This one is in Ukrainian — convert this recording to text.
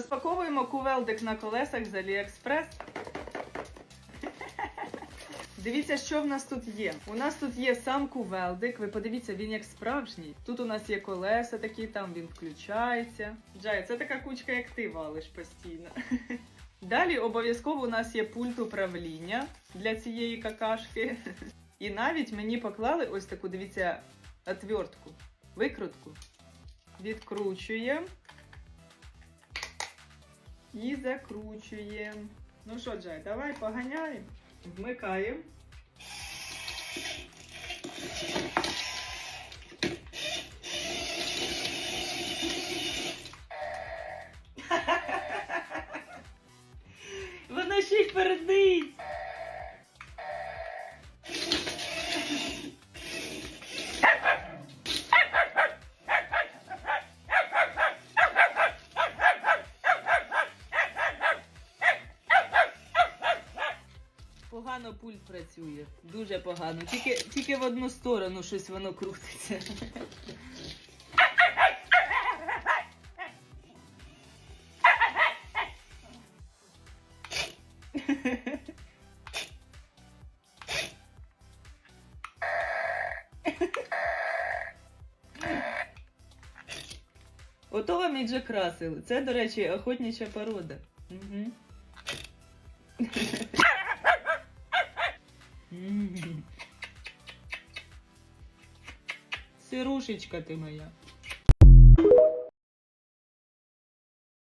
Розпаковуємо кувелдик на колесах з Aliexpress. Дивіться, що в нас тут є. У нас тут є сам кувелдик. Ви подивіться, він як справжній. Тут у нас є колеса такі, там він включається. Джай, це така кучка, як ти валиш постійно. Далі обов'язково у нас є пульт управління для цієї какашки. І навіть мені поклали ось таку, дивіться, отвертку, викрутку. Відкручуємо і закручуємо. Ну що, Джай, давай поганяємо. Вмикаємо. Погано пульт працює. Дуже погано. Тільки, тільки в одну сторону щось воно крутиться. Ото вам і Джек Рассел. Це, до речі, охотнича порода. Угу. Сирушечка ти моя.